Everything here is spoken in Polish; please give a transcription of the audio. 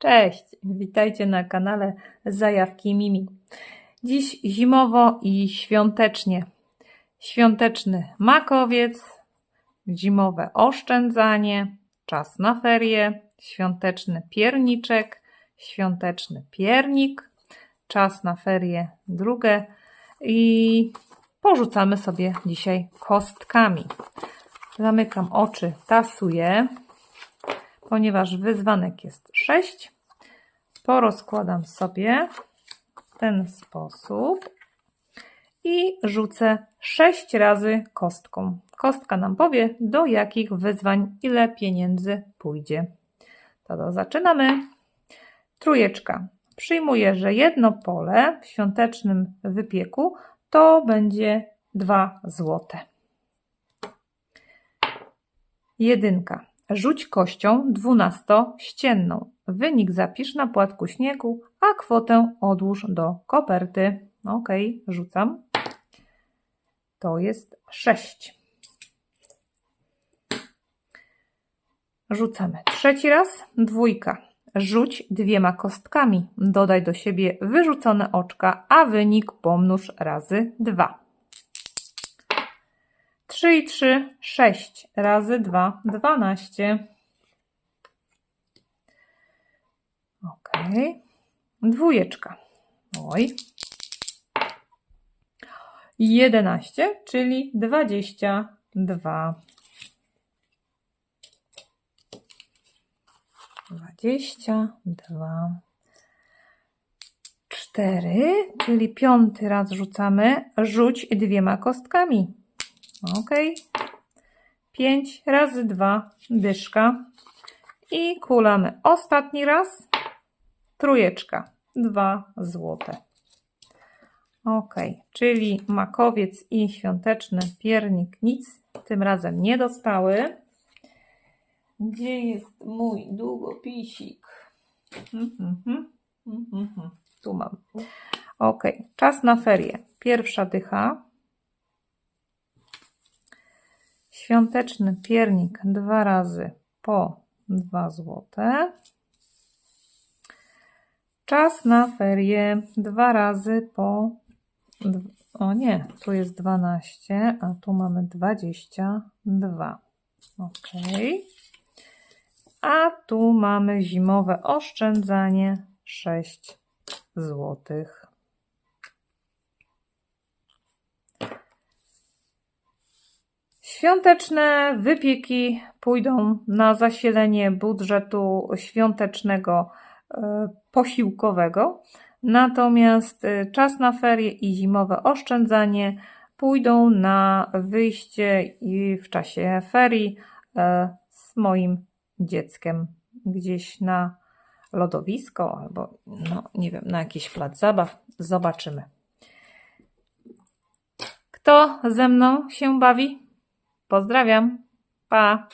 Cześć, witajcie na kanale Zajawki Mimi. Dziś zimowo i świątecznie. Świąteczny makowiec, zimowe oszczędzanie, czas na ferie, świąteczny pierniczek, świąteczny piernik, czas na ferie drugie i porzucamy sobie dzisiaj kostkami. Zamykam oczy, tasuję ponieważ wyzwanek jest 6, porozkładam sobie w ten sposób i rzucę 6 razy kostką. Kostka nam powie, do jakich wyzwań ile pieniędzy pójdzie. To, to zaczynamy. Trójeczka. Przyjmuję, że jedno pole w świątecznym wypieku to będzie 2 złote. Jedynka. Rzuć kością dwunastościenną. Wynik zapisz na płatku śniegu, a kwotę odłóż do koperty. Ok, rzucam. To jest 6. Rzucamy trzeci raz. Dwójka. Rzuć dwiema kostkami. Dodaj do siebie wyrzucone oczka, a wynik pomnóż razy 2. 3 i 3, 6 razy 2, 12. Ok. Dwójeczka. Oj. 11, czyli 22. 22. 4, czyli piąty raz rzucamy. Rzuć dwiema kostkami. Ok. 5 razy 2 dyszka. I kulamy ostatni raz. Trójeczka. 2 złote. Ok, czyli makowiec i świąteczny piernik nic tym razem nie dostały. Gdzie jest mój długopisik? Mhm, mhm, mhm. Tu mam. Ok, czas na ferie. Pierwsza dycha. Świąteczny piernik dwa razy po 2 złote. Czas na ferie dwa razy po. O nie, tu jest 12, a tu mamy 22. Ok. A tu mamy zimowe oszczędzanie 6 złotych. Świąteczne wypieki pójdą na zasilenie budżetu świątecznego e, posiłkowego, natomiast e, czas na ferie i zimowe oszczędzanie pójdą na wyjście i w czasie ferii e, z moim dzieckiem gdzieś na lodowisko albo no, nie wiem, na jakiś plac zabaw. Zobaczymy. Kto ze mną się bawi? Pozdrawiam. Pa.